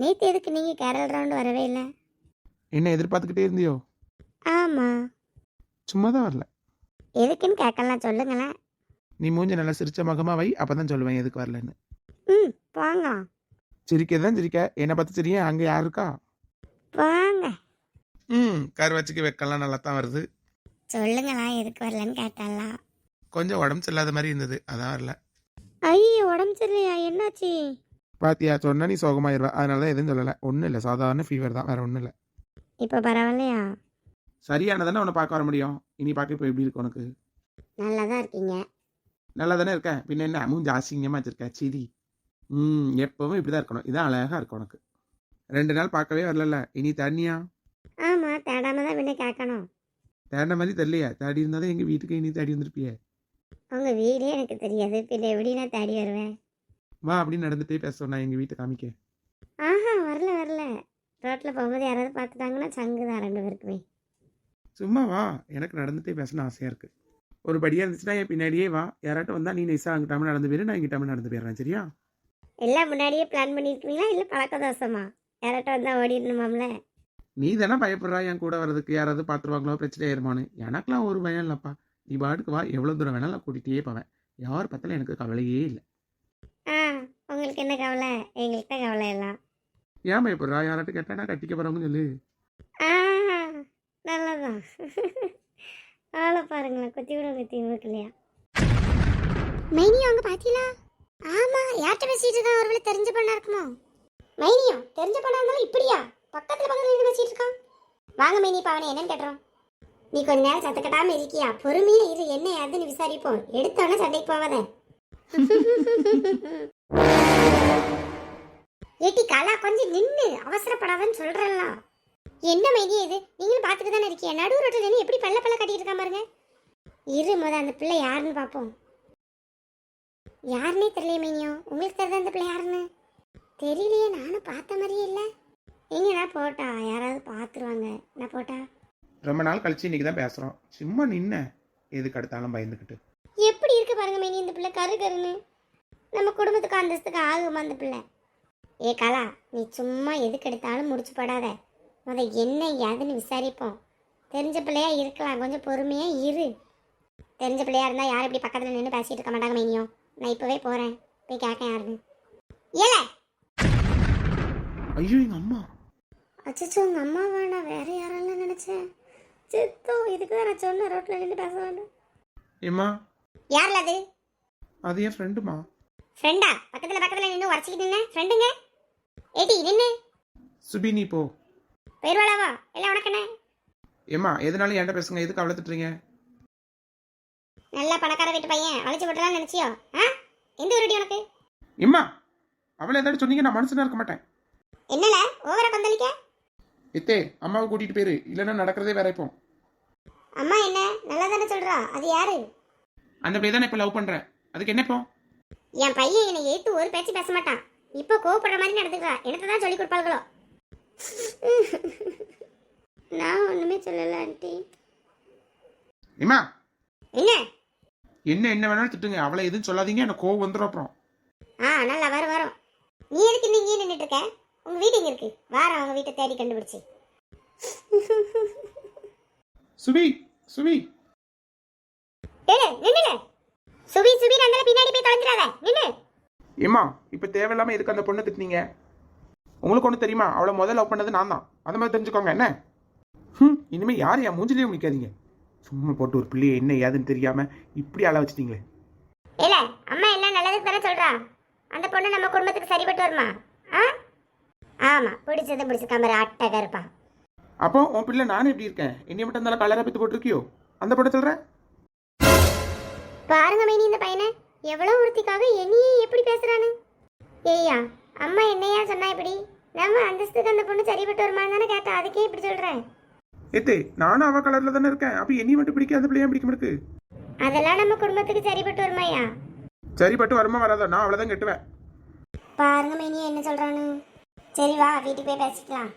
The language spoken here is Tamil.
நேற்று எதுக்கு நீங்கள் கேரள் ரவுண்டு வரவே இல்லை? என்ன எதிர்பார்த்துக்கிட்டே இருந்தியோ? ஆமாம் சும்மா தான் வரல. எதுக்குன்னு கேட்கலாம் சொல்லுங்களேன். நீ மூஞ்ச நல்லா சிரிச்ச முகமா வை அப்பதான் சொல்லுவேன் எதுக்கு வரலன்னு. ம் போங்க சிரிக்க தான் சிரிக்க. என்னை பார்த்து சிரிக்க அங்கே யார் இருக்கா? போங்க ம் கரு வச்சுக்க வெக்கலாம் நல்லா தான் வருது. சொல்லுங்களா எதுக்கு வரலன்னு கேட்டாலாம். கொஞ்சம் உடம்பு சரியில்லாத மாதிரி இருந்தது அதான் வரல. ஐயோ உடம்பு சரியில்லையா? என்னாச்சு? பாத்தியா சொன்னா நீ சோகமாயிருவ அதனால தான் எதுவும் சொல்லலை. ஒன்றும் இல்லை. சாதாரண ஃபீவர் தான். வேற ஒன்றும் இல்லை. இப்போ பரவாயில்லையா? சரியானதானே உன்னை பார்க்க வர முடியும். இனி பார்க்க இப்போ எப்படி இருக்கு உனக்கு? நல்லா தான் இருக்கீங்க. நல்லா தானே இருக்கேன். பின்ன என்ன? மூஞ்சி அசிங்கமாக வச்சிருக்க. சிரி. ம் எப்பவும் இப்படி தான் இருக்கணும். இதான் அழகாக இருக்கும் உனக்கு. ரெண்டு நாள் பார்க்கவே வரல இனி தண்ணியா? ஆமாம் தேடாம தான் பின்ன கேட்கணும். தேடின மாதிரி தெரியலையா. தேடி இருந்தால் தான் எங்கள் வீட்டுக்கு இனி தேடி வந்திருப்பியே. உங்கள் வீடே எனக்கு தெரியாது. பின்ன எப்படி நான் தேடி வருவேன்? வா அப்படின்னு நடந்துட்டே பேச சொன்னா எங்கள் வீட்டை காமிக்க. ஆஹா வரல வரல. ரோட்டில் போகும்போது யாராவது பார்த்துட்டாங்கன்னா சங்கு தான் ரெண்டு பேருக்குமே. சும்மா வா எனக்கு நடந்துட்டே பேசணும் ஆசையாக இருக்குது ஒரு படியாக இருந்துச்சுன்னா என் பின்னாடியே வா. யாராட்டும் வந்தால் நீ நைஸாக அங்கிட்டாம நடந்து போயிரு நான் இங்கிட்டாம நடந்து போயிடுறேன் சரியா? எல்லாம் முன்னாடியே பிளான் பண்ணியிருக்கீங்களா இல்லை பழக்க தோசமா யார்கிட்ட வந்தால் ஓடிடணுமாம்ல? நீ தானே பயப்படுறா என் கூட வர்றதுக்கு. யாராவது பார்த்துருவாங்களோ பிரச்சனை ஆயிருமான்னு. எனக்கெல்லாம் ஒரு பயம் இல்லைப்பா. நீ பாட்டுக்கு வா. எவ்வளோ தூரம் வேணாலும் கூட்டிகிட்டே போவேன். யார் பார்த்தாலும் எனக்கு கவலையே இல்லை. உங்களுக்கு என்ன கவலை? எங்களுக்கு தான் கவலை எல்லாம். ஏன் பயப்படுறா யாராட்டும் கேட்டா நான் கட்டிக்க போகிறவங்க சொல்லு. ஆ நல்லதான் ஆளை பாருங்களேன். குத்தி விட குத்தி இருக்கலையா மைனியும் அவங்க பாத்தீங்களா? ஆமா யார்கிட்ட பேசிட்டு இருக்கான்? ஒருவேளை தெரிஞ்ச பண்ணா இருக்குமோ? மைனியும் தெரிஞ்ச பண்ணா இருந்தாலும் இப்படியா? பக்கத்துல பக்கத்துல நின்று பேசிட்டு இருக்கான். வாங்க மைனி பாவனை என்னன்னு கேட்டுறோம். நீ கொஞ்ச நேரம் சத்த கட்டாம இருக்கியா? பொறுமையா இரு. என்ன ஏதுன்னு விசாரிப்போம். எடுத்தோன்னே சண்டைக்கு போவாத ஏட்டி கலா கொஞ்சம் நின்னு. அவசரப்படாதன்னு சொல்றேன்ல. என்ன மைதி இது? நீங்களும் பார்த்துட்டு தானே இருக்கீங்க. நடு ரோட்டில் நின்று எப்படி பல்ல பல்ல கட்டிட்டு இருக்கா பாருங்க. இரு முத அந்த பிள்ளை யாருன்னு பார்ப்போம். யாருன்னே தெரியல மைனியோ. உங்களுக்கு தெரியுதா அந்த பிள்ளை யாருன்னு? தெரியலையே. நானும் பார்த்த மாதிரியே இல்லை. எங்கடா போட்டா? யாராவது பார்த்துருவாங்க. நான் போட்டா? ரொம்ப நாள் கழிச்சு இன்னைக்கு தான் பேசுகிறோம் சும்மா நின்ன. எதுக்கு அடுத்தாலும் பயந்துக்கிட்டு? எப்படி இருக்கு பாருங்க மைனி இந்த பிள்ளை கரு கருன்னு. நம்ம குடும்பத்துக்கு அந்தஸ்துக்கு ஆகுமா அந்த பிள்ளை. ஏ கலா நீ சும்மா எதுக்கு எடுத்தாலும் முடிச்சு போடாத. முத என்ன ஏதுன்னு விசாரிப்போம். தெரிஞ்ச பிள்ளையா இருக்கலாம். கொஞ்சம் பொறுமையா இரு. தெரிஞ்ச பிள்ளையா இருந்தா யாரும் இப்படி பக்கத்துல நின்று பேசிட்டு இருக்க மாட்டாங்க மைனியோ நான் இப்பவே போறேன். போய் கேட்க யாருன்னு. ஏல! ஐயோ எங்கள் அம்மா. அச்சோ உங்க அம்மா வேணா வேற யாரெல்லாம் நினைச்சேன் சித்தோ இதுக்கு தான் நான் சொன்ன ரோட்ல நின்று பேச வேண்டாம். ஏம்மா? யார்ல அது? அது என் ஃப்ரெண்டுமா ஃப்ரெண்டா பக்கத்துல பக்கத்துல நின்று உரச்சிக்கிட்டு நின்ன. ஃப்ரெண்டுங்க ஏடி நின்று சுபி நீ போ. போயிருவாளாவா எல்லாம் உனக்கு என்ன ஏம்மா எதனாலும் என்கிட்ட பேசுங்க. எதுக்கு அவ்வளோ திட்டுறீங்க? நல்லா பணக்கார வீட்டு பையன். அழைச்சி போட்டுலாம் நினைச்சியோ? ஆ? எந்த ஊருடி உனக்கு? ஏம்மா அவளை ஏதாச்சும் சொன்னீங்க நான் மனுஷனா இருக்க மாட்டேன். என்னல? ஓவரா பந்தளிக்க எத்தே அம்மாவை கூட்டிகிட்டு போயிரு. இல்லைன்னா நடக்கிறதே வேற இப்போ. அம்மா என்ன? நல்லா தானே சொல்றா. அது யாரு? அந்த பிள்ளை தான் இப்போ லவ் பண்ணுறேன் அதுக்கு என்ன இப்போ? என் பையன் என்னை ஏத்து ஒரு பேச்சு பேச மாட்டான். இப்போ கோவப்படுற மாதிரி நடந்துக்கிறா. எனக்கு தான் சொல்லி கொடுப்பாள்களோ? நான் ஒண்ணுமே சொல்லல ஆண்டி. ஏம்மா என்ன? என்ன என்ன வேணாலும் திட்டுங்க. அவளை எதுவும் சொல்லாதீங்க. எனக்கு கோவம் வந்துடும் அப்புறம். ஆ நல்லா வரும் வரும். நீ எதுக்கு இன்னும் இங்கே நின்றுட்டு இருக்க? உங்க வீடு எங்க இருக்கு? வாரம் அவங்க வீட்டை தேடி கண்டுபிடிச்சு. சுபி சுபி நின்னுல சுபி சுபி அந்த பின்னாடி போய் தொலைஞ்சிடாத. நின்னு ஏம்மா இப்போ தேவையில்லாமல் எதுக்கு அந்த பொண்ணை திட்டுனீங்க? உங்களுக்கு ஒன்று தெரியுமா? அவளை முதல்ல லவ் பண்ணது நான் தான். அதை மாதிரி தெரிஞ்சுக்கோங்க என்ன? ம் இனிமேல் யார் என் மூஞ்சிலேயே நிற்காதீங்க சும்மா போட்டு ஒரு பிள்ளையை என்ன ஏதுன்னு தெரியாம இப்படி அழ வச்சிட்டீங்களே. இல்ல அம்மா எல்லாம் நல்லதுக்கு தானே சொல்றா? அந்த பொண்ணு நம்ம குடும்பத்துக்கு சரிப்பட்டு வருமா? ஆ? ஆமா பிடிச்சது பிடிச்சிருக்கா மாதிரி அட்டை கருப்பா அப்போ உன் பிள்ளை நானே எப்படி இருக்கேன்? என்னைய மட்டும் இருந்தாலும் கலரை பற்றி போட்டிருக்கியோ? அந்த பொண்ணை சொல்கிறேன் பையனை எவ்வளவு ஒருத்திக்காக என்னையே எப்படி பேசுறானு? ஏய்யா அம்மா என்னையா சொன்னா இப்படி? நம்ம அந்தஸ்துக்கு அந்த பொண்ணு சரிப்பட்டு வருமான்னு தானே கேட்டா அதுக்கே இப்படி சொல்றேன். ஏத்தே நானும் அவ கலரில் தானே இருக்கேன். அப்போ என்னைய மட்டும் பிடிக்க அந்த பிள்ளையா பிடிக்க மாட்டுக்கு? அதெல்லாம் நம்ம குடும்பத்துக்கு சரிப்பட்டு வருமாயா சரிப்பட்டு வருமா வராதோ? நான் அவளை தான் கட்டுவேன். பாருங்க மைனி என்ன சொல்றானு. சரி வா வீட்டுக்கு போய் பேசிக்கலாம்.